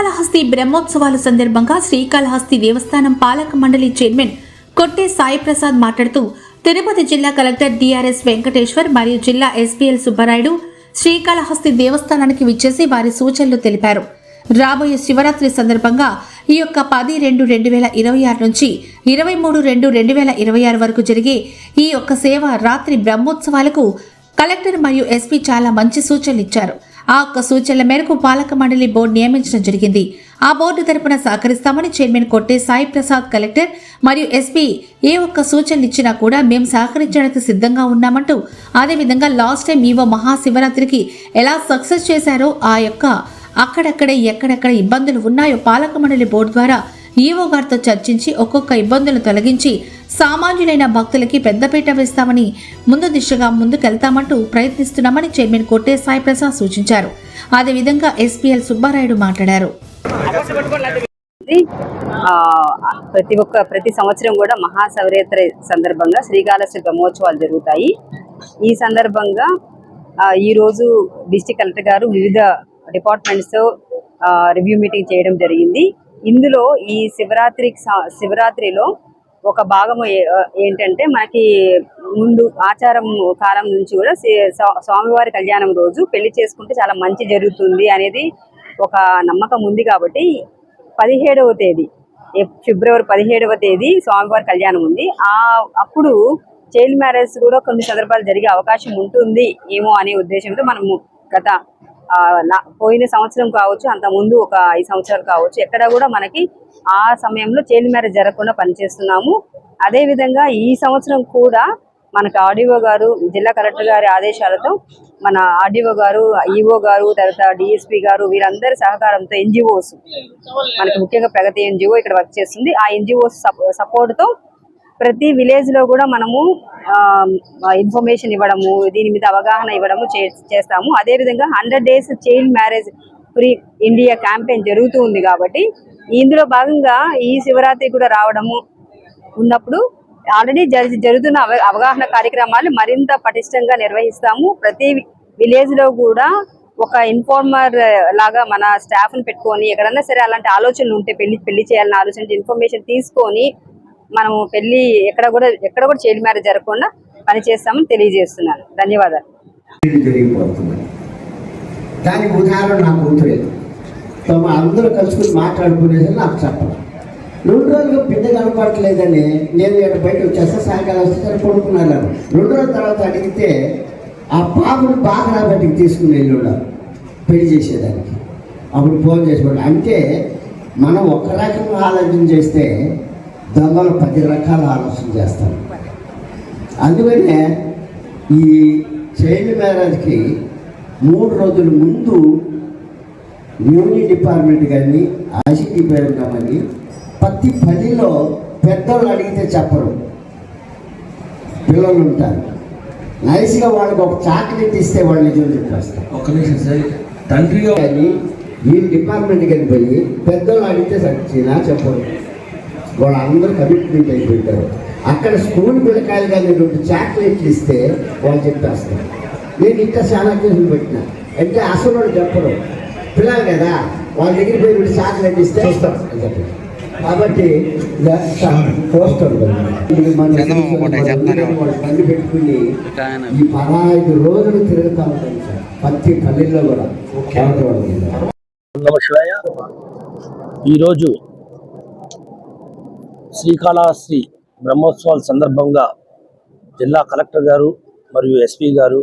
శ్రీకాళహస్తి బ్రహ్మోత్సవాల సందర్భంగా శ్రీకాళహస్తి దేవస్థానం పాలక మండలి చైర్మన్ కొట్టే సాయి ప్రసాద్ మాట్లాడుతూ తిరుపతి జిల్లా కలెక్టర్ డిఆర్ఎస్ వెంకటేశ్వర్ మరియు జిల్లా ఎస్పీఎల్ సుబ్బరాయుడు శ్రీకాళహస్తి దేవస్థానానికి విచ్చేసి వారి సూచనలు తెలిపారు. రాబోయే శివరాత్రి సందర్భంగా ఈ యొక్క పది రెండు రెండు వేల ఇరవై ఆరు నుంచి ఇరవై మూడు రెండు రెండు వేల ఇరవై ఆరు వరకు జరిగే ఈ యొక్క సేవ రాత్రి బ్రహ్మోత్సవాలకు కలెక్టర్ మరియు ఎస్పీ చాలా మంచి సూచనలు ఇచ్చారు. ఆ ఒక్క సూచనల మేరకు పాలక మండలి బోర్డు నియమించడం జరిగింది. ఆ బోర్డు తరపున సహకరిస్తామని చైర్మన్ కొట్టే సాయి ప్రసాద్ కలెక్టర్ మరియు ఎస్పీ ఏ ఒక్క సూచనలు ఇచ్చినా కూడా మేము సహకరించడానికి సిద్ధంగా ఉన్నామంటూ అదేవిధంగా లాస్ట్ టైం ఈవో మహాశివరాత్రికి ఎలా సక్సెస్ చేశారో ఆ యొక్క అక్కడక్కడే ఎక్కడెక్కడ ఇబ్బందులు ఉన్నాయో పాలక మండలి బోర్డు ద్వారా ఈవో గారితో చర్చించి ఒక్కొక్క ఇబ్బందులు తొలగించి సామాన్యులైన భక్తులకి పెద్దపీట వేస్తామని ముందు దిశగా ముందుకెళ్తామంటూ ప్రయత్నిస్తున్నామని చైర్మన్ కొట్టే సాయి ప్రసాద్ సూచించారు. అదేవిధంగా ఎస్పీఎల్ సుబ్బారాయుడు మాట్లాడారు. ప్రతి ఒక్క ప్రతి సంవత్సరం కూడా మహాశివరాత్రి సందర్భంగా శ్రీకాళహస్తి బ్రహ్మోత్సవాలు జరుగుతాయి. ఈ సందర్భంగా ఈరోజు ఈ రోజు కలెక్టర్ గారు వివిధ డిపార్ట్మెంట్స్తో రివ్యూ మీటింగ్ చేయడం జరిగింది. ఇందులో ఈ శివరాత్రి శివరాత్రిలో ఒక భాగము ఏంటంటే మనకి ముందు ఆచారం కాలం నుంచి కూడా స్వామివారి కళ్యాణం రోజు పెళ్ళి చేసుకుంటే చాలా మంచి జరుగుతుంది అనేది ఒక నమ్మకం ఉంది కాబట్టి పదిహేడవ తేదీ ఫిబ్రవరి పదిహేడవ తేదీ స్వామివారి కళ్యాణం ఉంది. ఆ అప్పుడు చైల్డ్ మ్యారేజ్ కూడా కొన్ని సందర్భాలు జరిగే అవకాశం ఉంటుంది ఏమో అనే ఉద్దేశంతో మనము గత పోయిన సంవత్సరం కావచ్చు అంత ముందు ఒక ఐదు సంవత్సరాలు కావచ్చు ఎక్కడ కూడా మనకి ఆ సమయంలో చైల్డ్ మ్యారేజ్ జరగకుండా పనిచేస్తున్నాము. అదే విధంగా ఈ సంవత్సరం కూడా మనకు ఆర్డీఓ గారు జిల్లా కలెక్టర్ గారి ఆదేశాలతో మన ఆర్డీఓ గారు ఈఓ గారు తర్వాత డిఎస్పీ గారు వీరందరి సహకారంతో ఎన్జిఓస్ మనకి ముఖ్యంగా ప్రగతి ఎన్జిఓ ఇక్కడ వర్క్ చేస్తుంది. ఆ ఎన్జిఓస్ సపోర్ట్తో ప్రతి విలేజ్లో కూడా మనము ఇన్ఫర్మేషన్ ఇవ్వడము దీని మీద అవగాహన ఇవ్వడము చే- చేస్తాము. అదే విధంగా hundred days child marriage free India campaign జరుగుతూ ఉంది కాబట్టి ఇందులో భాగంగా ఈ శివరాత్రి కూడా రావడము ఉన్నప్పుడు ఆల్రెడీ జరి జరుగుతున్న అవ- అవగాహన కార్యక్రమాలు మరింత పటిష్టంగా నిర్వహిస్తాము. ప్రతి విలేజ్లో కూడా ఒక ఇన్ఫార్మర్ లాగా మన స్టాఫ్ని పెట్టుకొని ఎక్కడన్నా సరే అలాంటి ఆలోచనలు ఉంటే పెళ్ళి పెళ్ళి చేయాలని ఆలోచన ఇన్ఫర్మేషన్ తీసుకొని మనము పెళ్ళి ఎక్కడ కూడా ఎక్కడ కూడా చైల్డ్ మ్యారేజ్ జరగకుండా పని చేస్తామని తెలియజేస్తున్నాను. ధన్యవాదాలు. దానికి ఉదాహరణ నా కూతురే. తమ అందరూ కలుసుకుని మాట్లాడుకునేది నాకు చెప్పాలి. రెండు రోజులు బిడ్డ కనపడట్లేదని నేను ఇక్కడ బయట వచ్చేస్తే సాయంకాలం వస్తే సరే పడుకున్నాను. రెండు రోజుల తర్వాత అడిగితే ఆ పాపను బాగా బయటికి తీసుకుని వెళ్ళి పెళ్ళి చేసేదానికి. అప్పుడు ఫోన్ చేసుకోండి అంటే మనం ఒక రకంగా ఆలోచన చేస్తే దొంగలు పది రకాల ఆలోచన చేస్తారు. అందుకనే ఈ చైల్డ్ మ్యారేజ్కి మూడు రోజుల ముందు యూని డిపార్ట్మెంట్ కానీ ఆశీ డిపార్ట్మెంట్ కానీ ప్రతి పనిలో పెద్దోళ్ళు అడిగితే చెప్పరు. పిల్లలు ఉంటారు. నైస్గా వాళ్ళకి ఒక చాక్లెట్ ఇస్తే వాళ్ళు నిజం చెప్పేస్తారు. ఒక్క నిమిషం సార్ తండ్రిగా కానీ ఈ డిపార్ట్మెంట్ కానీ పోయి పెద్దోళ్ళు అడిగితే సచ్చినా చెప్పరు. వాళ్ళందరూ కమిట్మెంట్ అయిపోయింటారు. అక్కడ స్కూల్ పిల్లకాయలు కానీ రెండు చాక్లెట్లు ఇస్తే వాళ్ళు చెప్పేస్తారు. నేను ఇంకా చాలా కేసులు పెట్టిన. అంటే అసలు వాళ్ళు చెప్పరు. పిల్లలు కదా వాళ్ళ దగ్గర పోయి రెండు చాక్లెట్ ఇస్తే చూస్తాం. అని చెప్పి. కాబట్టి పోస్టర్ బండి పెట్టుకుని ఈ పదహైదు రోజులు తిరుగుతూ ఉంటాం సార్. ప్రతి పల్లెల్లో కూడా. ఈరోజు శ్రీకాళహస్తి బ్రహ్మోత్సవాల సందర్భంగా జిల్లా కలెక్టర్ గారు మరియు ఎస్పీ గారు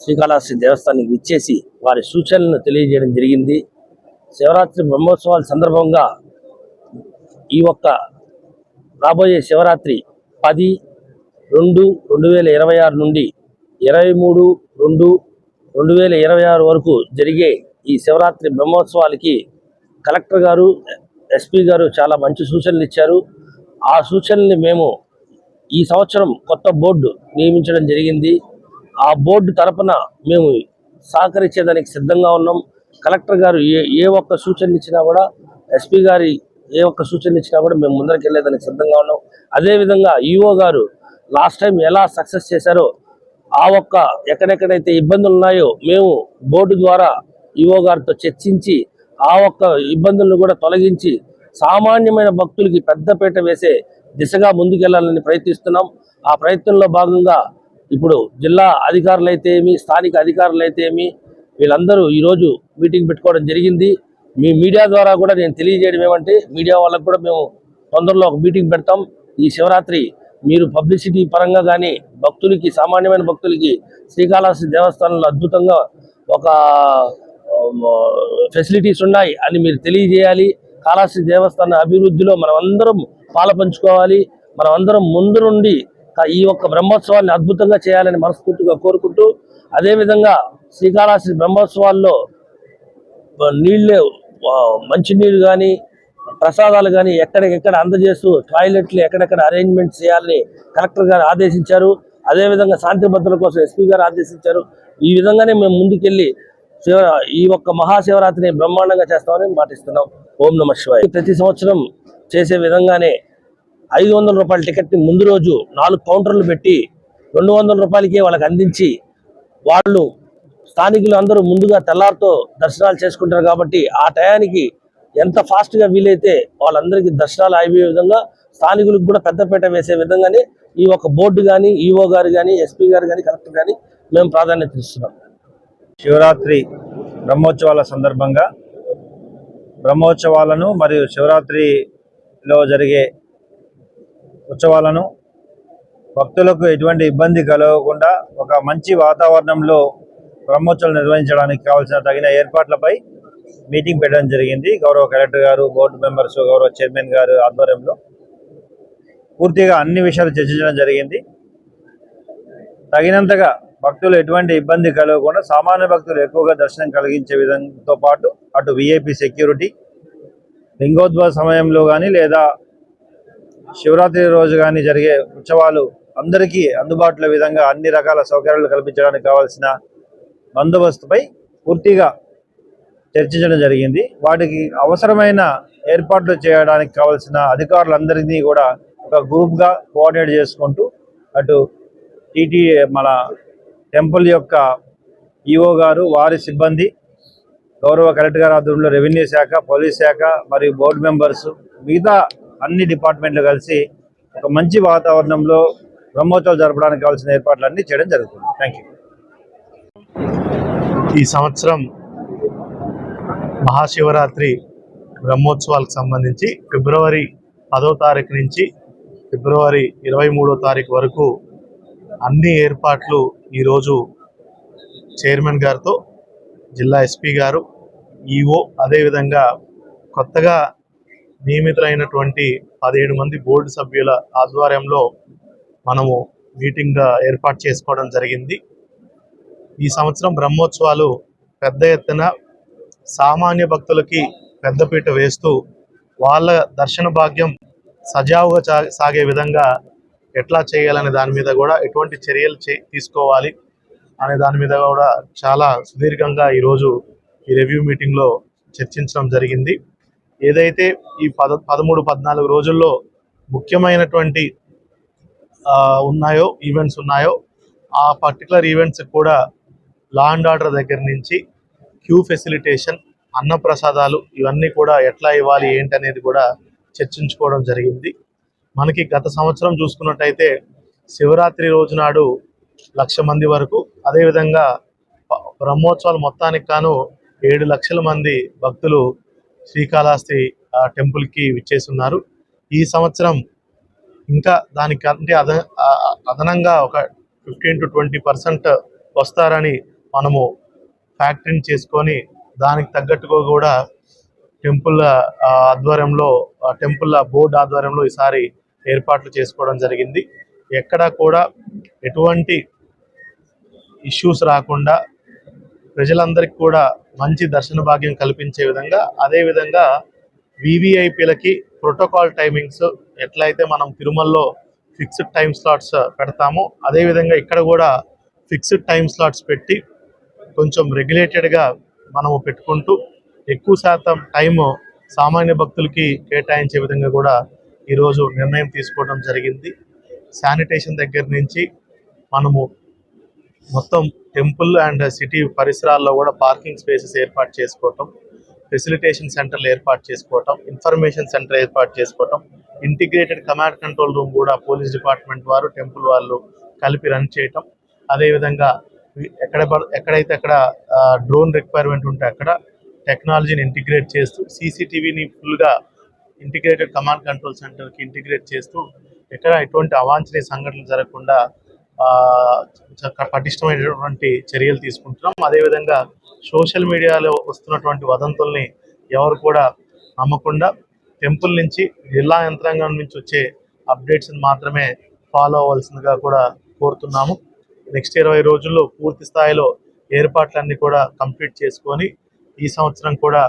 శ్రీకాళహస్తి దేవస్థానానికి విచ్చేసి వారి సూచనలను తెలియజేయడం జరిగింది. శివరాత్రి బ్రహ్మోత్సవాల సందర్భంగా ఈ ఒక్క రాబోయే శివరాత్రి పది రెండు రెండు వేల ఇరవై ఆరు నుండి ఇరవై మూడు రెండు రెండు వేల ఇరవై ఆరు వరకు జరిగే ఈ శివరాత్రి బ్రహ్మోత్సవాలకి కలెక్టర్ గారు ఎస్పీ గారు చాలా మంచి సూచనలు ఇచ్చారు. ఆ సూచనల్ని మేము ఈ సంవత్సరం కొత్త బోర్డు నియమించడం జరిగింది. ఆ బోర్డు తరపున మేము సహకరించేదానికి సిద్ధంగా ఉన్నాం. కలెక్టర్ గారు ఏ ఏ ఒక్క సూచనలు ఇచ్చినా కూడా ఎస్పీ గారి ఏ ఒక్క సూచనలు ఇచ్చినా కూడా మేము ముందరికి వెళ్ళేదానికి సిద్ధంగా ఉన్నాం. అదేవిధంగా ఈఓ గారు లాస్ట్ టైం ఎలా సక్సెస్ చేశారో ఆ ఒక్క ఎక్కడెక్కడైతే ఇబ్బందులు ఉన్నాయో మేము బోర్డు ద్వారా ఈఓ గారితో చర్చించి ఆ ఒక్క ఇబ్బందులను కూడా తొలగించి సామాన్యమైన భక్తులకి పెద్దపీట వేసే దిశగా ముందుకెళ్ళాలని ప్రయత్నిస్తున్నాం. ఆ ప్రయత్నంలో భాగంగా ఇప్పుడు జిల్లా అధికారులు అయితే ఏమి స్థానిక అధికారులు అయితే ఏమి వీళ్ళందరూ ఈరోజు మీటింగ్ పెట్టుకోవడం జరిగింది. మీ మీడియా ద్వారా కూడా నేను తెలియజేయడం ఏమంటే మీడియా వాళ్ళకు కూడా మేము తొందరలో ఒక మీటింగ్ పెడతాం. ఈ శివరాత్రి మీరు పబ్లిసిటీ పరంగా కానీ భక్తులకి సామాన్యమైన భక్తులకి శ్రీకాళహస్తి దేవస్థానంలో అద్భుతంగా ఒక ఫెసిలిటీస్ ఉన్నాయి అని మీరు తెలియజేయాలి. కాళహస్తి దేవస్థాన అభివృద్ధిలో మనం అందరం పాలపంచుకోవాలి మనం అందరం ముందు నుండి ఈ యొక్క బ్రహ్మోత్సవాన్ని అద్భుతంగా చేయాలని మనస్ఫూర్తిగా కోరుకుంటూ అదేవిధంగా శ్రీకాళహస్తి బ్రహ్మోత్సవాల్లో నీళ్ళే మంచినీళ్ళు కానీ ప్రసాదాలు కానీ ఎక్కడికెక్కడ అందజేస్తూ టాయిలెట్లు ఎక్కడెక్కడ అరేంజ్మెంట్ చేయాలని కలెక్టర్ గారు ఆదేశించారు. అదేవిధంగా శాంతి భద్రతల కోసం ఎస్పీ గారు ఆదేశించారు. ఈ విధంగానే మేము ముందుకెళ్ళి శివ ఈ ఒక్క మహాశివరాత్రిని బ్రహ్మాండంగా చేస్తామని మాటిస్తున్నాం. ఓం నమ శివాయ. ప్రతి సంవత్సరం చేసే విధంగానే ఐదు వందల రూపాయల టికెట్ని ముందు రోజు నాలుగు కౌంటర్లు పెట్టి రెండు వందల రూపాయలకే వాళ్ళకి అందించి వాళ్ళు స్థానికులు అందరూ ముందుగా తెల్లారితో దర్శనాలు చేసుకుంటారు కాబట్టి ఆ టయానికి ఎంత ఫాస్ట్గా వీలైతే వాళ్ళందరికీ దర్శనాలు అయిపోయే విధంగా స్థానికులకు కూడా పెద్దపేట వేసే విధంగానే ఈ ఒక బోర్డు కానీ ఈఓ గారు కానీ ఎస్పీ గారు కానీ కలెక్టర్ కానీ మేము ప్రాధాన్యత ఇస్తున్నాం. శివరాత్రి బ్రహ్మోత్సవాల సందర్భంగా బ్రహ్మోత్సవాలను మరియు శివరాత్రిలో జరిగే ఉత్సవాలను భక్తులకు ఎటువంటి ఇబ్బంది కలగకుండా ఒక మంచి వాతావరణంలో బ్రహ్మోత్సవాలు నిర్వహించడానికి కావాల్సిన తగిన ఏర్పాట్లపై మీటింగ్ పెట్టడం జరిగింది. గౌరవ కలెక్టర్ గారు బోర్డు మెంబర్స్ గౌరవ చైర్మన్ గారు ఆధ్వర్యంలో పూర్తిగా అన్ని విషయాలు చర్చించడం జరిగింది. తగినంతగా భక్తులు ఎటువంటి ఇబ్బంది కలగకుండా సామాన్య భక్తులు ఎక్కువగా దర్శనం కలిగించే విధంతో పాటు అటు విఐపి సెక్యూరిటీ లింగోద్భవ సమయంలో కానీ లేదా శివరాత్రి రోజు కానీ జరిగే ఉత్సవాలు అందరికీ అందుబాటులో విధంగా అన్ని రకాల సౌకర్యాలు కల్పించడానికి కావాల్సిన బందోబస్తుపై పూర్తిగా చర్చించడం జరిగింది. వాటికి అవసరమైన ఏర్పాట్లు చేయడానికి కావాల్సిన అధికారులందరినీ కూడా ఒక గ్రూప్గా కోఆర్డినేట్ చేసుకుంటూ అటు టీటీ మన టెంపుల్ యొక్క ఈఓ గారు వారి సిబ్బంది గౌరవ కలెక్టర్ గారి ఆధ్వర్యంలో రెవెన్యూ శాఖ పోలీస్ శాఖ మరియు బోర్డు మెంబర్స్ మిగతా అన్ని డిపార్ట్మెంట్లు కలిసి ఒక మంచి వాతావరణంలో బ్రహ్మోత్సవాలు జరపడానికి కావాల్సిన ఏర్పాట్లన్నీ చేయడం జరుగుతుంది. థ్యాంక్ యూ ఈ సంవత్సరం మహాశివరాత్రి బ్రహ్మోత్సవాలకు సంబంధించి ఫిబ్రవరి పదో తారీఖు నుంచి ఫిబ్రవరి ఇరవై మూడో తారీఖు వరకు అన్ని ఏర్పాట్లు ఈరోజు చైర్మన్ గారితో జిల్లా ఎస్పీ గారు ఈఓ అదేవిధంగా కొత్తగా నియమితులైనటువంటి పదిహేడు మంది బోర్డు సభ్యుల ఆధ్వర్యంలో మనము మీటింగ్ ఏర్పాటు చేసుకోవడం జరిగింది. ఈ సంవత్సరం బ్రహ్మోత్సవాలు పెద్ద ఎత్తున సామాన్య భక్తులకి పెద్దపీట వేస్తూ వాళ్ళ దర్శన భాగ్యం సజావుగా సాగే విధంగా ఎట్లా చేయాలనే దాని మీద కూడా ఎటువంటి చర్యలు చే తీసుకోవాలి అనే దాని మీద కూడా చాలా సుదీర్ఘంగా ఈరోజు ఈ రివ్యూ మీటింగ్లో చర్చించడం జరిగింది. ఏదైతే ఈ పద పదమూడు పద్నాలుగు రోజుల్లో ముఖ్యమైనటువంటి ఉన్నాయో ఈవెంట్స్ ఉన్నాయో ఆ పర్టికులర్ ఈవెంట్స్ కూడా లా అండ్ ఆర్డర్ దగ్గర నుంచి క్యూ ఫెసిలిటేషన్ అన్నప్రసాదాలు ఇవన్నీ కూడా ఎట్లా ఇవ్వాలి ఏంటి అనేది కూడా చర్చించుకోవడం జరిగింది. మనకి గత సంవత్సరం చూసుకున్నట్టయితే శివరాత్రి రోజు నాడు లక్ష మంది వరకు అదేవిధంగా బ్రహ్మోత్సవాలు మొత్తానికి కాను ఏడు లక్షల మంది భక్తులు శ్రీకాళహస్తి టెంపుల్కి విచ్చేస్తున్నారు. ఈ సంవత్సరం ఇంకా దానికి అంటే అద అదనంగా ఒక ఫిఫ్టీన్ టు ట్వంటీ పర్సెంట్ వస్తారని మనము ఫ్యాక్టరీని చేసుకొని దానికి తగ్గట్టుగా కూడా టెంపుల్ ఆధ్వర్యంలో టెంపుల్ బోర్డు ఆధ్వర్యంలో ఈసారి ఏర్పాట్లు చేసుకోవడం జరిగింది. ఎక్కడా కూడా ఎటువంటి ఇష్యూస్ రాకుండా ప్రజలందరికీ కూడా మంచి దర్శన భాగ్యం కల్పించే విధంగా అదే విధంగా వివిఐపీలకి ప్రోటోకాల్ టైమింగ్స్ ఎట్లయితే మనం తిరుమలలో ఫిక్స్డ్ టైం స్లాట్స్ పెడతామో అదే విధంగా ఇక్కడ కూడా ఫిక్స్డ్ టైం స్లాట్స్ పెట్టి కొంచెం రెగ్యులేటెడ్గా మనము పెట్టుకుంటూ ఎక్కువ శాతం టైము సామాన్య భక్తులకి కేటాయించే విధంగా కూడా ఈరోజు నిర్ణయం తీసుకోవడం జరిగింది. శానిటేషన్ దగ్గర నుంచి మనము మొత్తం టెంపుల్ అండ్ సిటీ పరిసరాల్లో కూడా పార్కింగ్ స్పేసెస్ ఏర్పాటు చేసుకోవటం ఫెసిలిటేషన్ సెంటర్లు ఏర్పాటు చేసుకోవటం ఇన్ఫర్మేషన్ సెంటర్ ఏర్పాటు చేసుకోవటం ఇంటిగ్రేటెడ్ కమాండ్ కంట్రోల్ రూమ్ కూడా పోలీస్ డిపార్ట్మెంట్ వారు టెంపుల్ వాళ్ళు కలిపి రన్ చేయటం. అదేవిధంగా ఎక్కడ ఎక్కడైతే అక్కడ డ్రోన్ రిక్వైర్మెంట్ ఉంటే అక్కడ టెక్నాలజీని ఇంటిగ్రేట్ చేస్తూ సీసీటీవీని ఫుల్గా ఇంటిగ్రేటెడ్ కమాండ్ కంట్రోల్ సెంటర్కి ఇంటిగ్రేట్ చేస్తూ ఎక్కడ ఎటువంటి అవాంఛనీయ సంఘటనలు జరగకుండా చక్క- పటిష్టమైనటువంటి చర్యలు తీసుకుంటున్నాం. అదేవిధంగా సోషల్ మీడియాలో వస్తున్నటువంటి వదంతుల్ని ఎవరు కూడా నమ్మకుండా టెంపుల్ నుంచి జిల్లా యంత్రాంగం నుంచి వచ్చే అప్డేట్స్ని మాత్రమే ఫాలో అవ్వాల్సిందిగా కూడా కోరుతున్నాము. నెక్స్ట్ ఇరవై రోజుల్లో పూర్తి స్థాయిలో ఏర్పాట్లన్నీ కూడా కంప్లీట్ చేసుకొని ఈ సంవత్సరం కూడా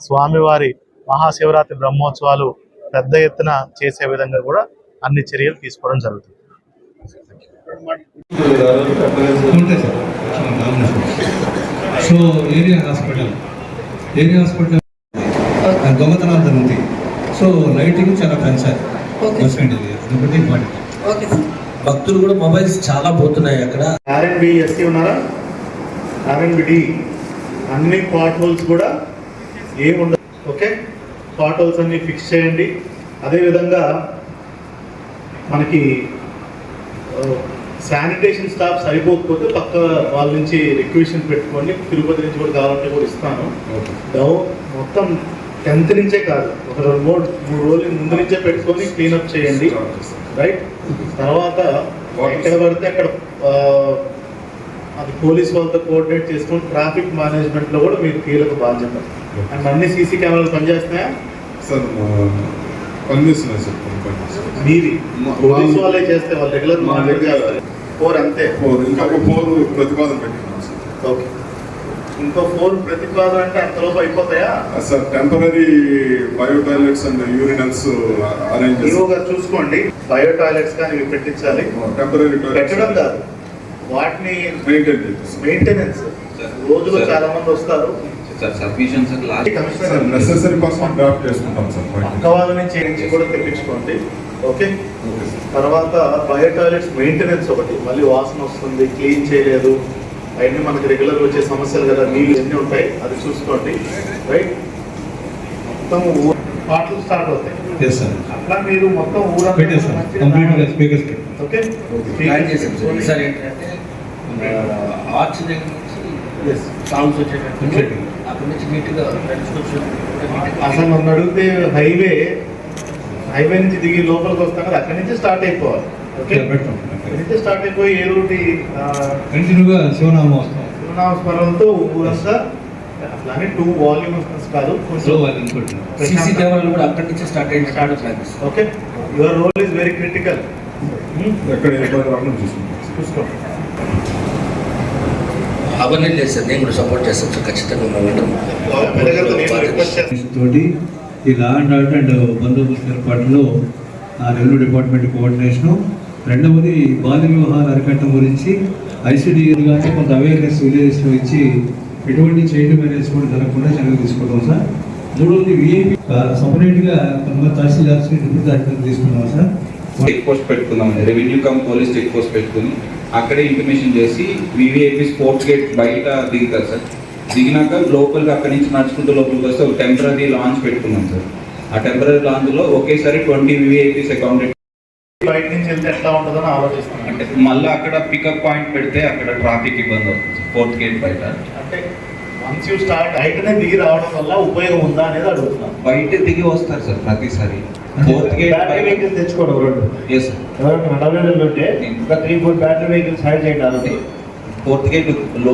స్వామివారి మహాశివరాత్రి బ్రహ్మోత్సవాలు పెద్ద ఎత్తున చేసే విధంగా కూడా అన్ని చర్యలు తీసుకోవడం జరుగుతుంది. So area hospital area hospital దొంగతనాలు సో లైటింగ్ చాలా పెంచాలి. భక్తులు కూడా మొబైల్స్ చాలా పోతున్నాయి అక్కడ. ఆర్ఎన్బి ఉన్నారా? ఆర్ఎన్బిడి అన్ని పాట్ హోల్స్ కూడా ఏమి ఉండదు. ఓకే? పాట్ హోల్స్ అన్ని ఫిక్స్ చేయండి. అదేవిధంగా మనకి శానిటేషన్ స్టాఫ్ సరిపోకపోతే పక్క వాళ్ళ నుంచి రిక్వెషన్ పెట్టుకొని తిరుపతి నుంచి కూడా కావాలంటే కూడా ఇస్తాను. డౌ మొత్తం టెన్త్ నుంచే కాదు. ఒక రెండు మూడు మూడు రోజులు ముందు నుంచే పెట్టుకొని క్లీనప్ చేయండి. రైట్? తర్వాత ఎక్కడ పడితే అక్కడ అది పోలీస్ వాళ్ళతో కోఆర్డినేట్ చేసుకొని ట్రాఫిక్ మేనేజ్మెంట్లో కూడా మీరు కీలక బాధ్యత. అండ్ అన్ని సీసీ కెమెరాలు పనిచేస్తున్నాయా? సార్ పనిచేస్తున్నాయి సార్ మీది పోలీస్ వాళ్ళే చేస్తే వాళ్ళు రెగ్యులర్ మా మానిటర్ దగ్గర- చేస్తారు. ఫోర్ అంతే? ఫోర్ ఇంకొక ఫోర్ ప్రతిపాదన పెట్టినాం సార్. ఓకే. ఇంకో ఫోర్ ప్రతిపాదన అంటే అంతలోపు అయిపోతాయా? Sir temporary bio toilets and urinals arrange చూసుకోండి. బయో టాయిలెట్స్ కానీ పెట్టించాలి. టెంపరీ పెట్టడం కాదు. వాటిని మెయింటైన్ చేస్తాం మెయింటెనెన్స్ రోజులో చాలా మంది వస్తారు. డ్రాఫ్ట్ చేసుకుంటాం సార్ నుంచి కూడా తెప్పించుకోండి. ఓకే తర్వాత బయో టాయిలెట్స్ మెయింటెనెన్స్ ఒకటి. మళ్ళీ వాసన వస్తుంది క్లీన్ చేయలేదు. అవన్నీ మనకి రెగ్యులర్ వచ్చే సమస్యలు కదా నీళ్ళు ఎన్ని ఉంటాయి అది చూసుకోండి. రైట్ మొత్తం పాటలు స్టార్ట్ అవుతాయి. అట్లా మీరు మొత్తం ఊరంతా ఓకే సార్ ఆర్చ్ దగ్గర నుంచి వచ్చేటట్టు. అక్కడ నుంచి నీట్గా అసలు నన్ను అడిగితే హైవే హైవే నుంచి దిగి లోపలికి వస్తాం కదా అక్కడి నుంచి స్టార్ట్ అయిపోవాలి. ఓకే నుంచి స్టార్ట్ అయిపోయి ఏదోటి కంటిన్యూగా శివనామం వస్తాం. నామస్మరణతో ఊరంతా అట్లానే టూ వాల్యూమ్స్ కాదు సీసీ కెమెరాలు కూడా అక్కడి నుంచి స్టార్ట్ అయ్యి start okay your role is very critical ఎక్కడ ఏ. చూసుకోండి. అవన్నీ లేదు సార్ నేను కూడా సపోర్ట్ చేస్తాను. సార్ ఖచ్చితంగా తోటి ఈ లా అండ్ ఆర్డర్ అండ్ బందోబస్తు ఏర్పాటులో ఆ రెవెన్యూ డిపార్ట్మెంట్ కోఆర్డినేషను రెండవది బాల్య వివాహాల అరికట్టడం గురించి ఐసీడీ కానీ కొంత అవేర్నెస్ విలేజెస్లో ఇచ్చి ఎటువంటి చైల్డ్ మ్యారేజ్ కూడా జరగకుండా చర్యలు తీసుకుంటాం సార్. మూడవది విఐపి సపరేట్గా కొంతమంది తహసీల్దార్స్ డిప్యూటీ తీసుకున్నాం సార్. చెక్ పోస్ట్ పెట్టుకుందాం. Revenue cum police check post పెట్టుకుని అక్కడే ఇంటిమేషన్ చేసి వివిఐపి స్పోర్ట్స్ గేట్ బయట దిగుతారు సార్. దిగినాక లోపలికి అక్కడి నుంచి నడుచుకుంటూ లోపలికి వస్తే ఒక టెంపరీ లాంచ్ పెట్టుకున్నాం సార్. ఆ టెంపరీ లాంచ్లో ఒకేసారి ట్వంటీ వివిఐపీస్ అకౌంటెడ్ బయట నుంచి వెళ్తే ఎట్లా ఉంటుందని ఆలోచిస్తున్నాను అంటే మళ్ళీ అక్కడ పికప్ పాయింట్ పెడితే అక్కడ ట్రాఫిక్ ఇబ్బంది అవుతుంది ఫోర్త్ గేట్ బయట. అంటే వన్స్ యూ స్టార్ట్ బయటనే దిగి రావడం వల్ల ఉపయోగం ఉందా అనేది అడుగుతున్నాను బయట దిగి వస్తారు సార్ ప్రతిసారి. బ్యాటరీ వెహికల్స్ తెచ్చుకోవడం రెండు. ఎవరైనా అవైలబుల్ ఉంటే ఇంకా three four battery vehicles hide చేయండి ఫోర్త్ గేట్లో